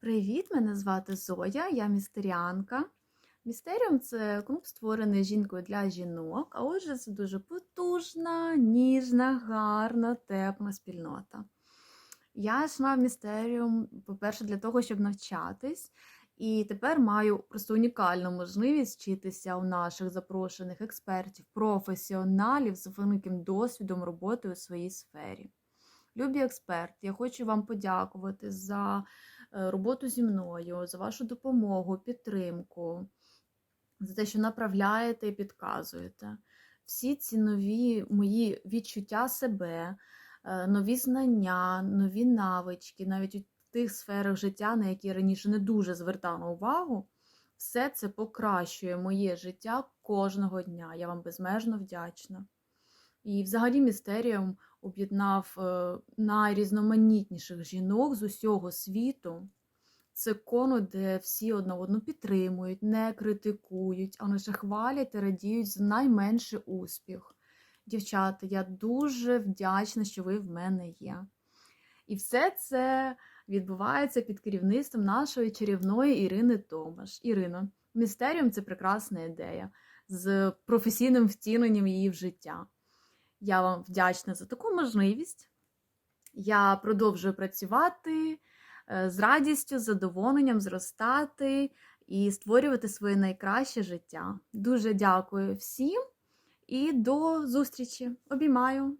Привіт, мене звати Зоя, я містеріанка. Містеріум це клуб, створений жінкою для жінок, а отже, це дуже потужна, ніжна, гарна, тепла спільнота. Я йшла в містеріум, по-перше, для того, щоб навчатись, і тепер маю просто унікальну можливість вчитися у наших запрошених експертів, професіоналів з великим досвідом роботи у своїй сфері. Любі експерти, я хочу вам подякувати за роботу зі мною, за вашу допомогу, підтримку, за те, що направляєте і підказуєте. Всі ці нові мої відчуття себе, е, нові знання, нові навички, навіть у тих сферах життя, на які я раніше не дуже звертала увагу, все це покращує моє життя кожного дня. Я вам безмежно вдячна. І взагалі містеріум об'єднав е, найрізноманітніших жінок з усього світу. Це коно, де всі одна одну підтримують, не критикують, а лише хвалять і радіють за найменший успіх. Дівчата, я дуже вдячна, що ви в мене є. І все це відбувається під керівництвом нашої чарівної Ірини Томаш. Ірино, містеріум це прекрасна ідея з професійним втіленням її в життя. Я вам вдячна за таку можливість. Я продовжую працювати е, з радістю, з задоволенням зростати і створювати своє найкраще життя. Дуже дякую всім і до зустрічі. Обіймаю!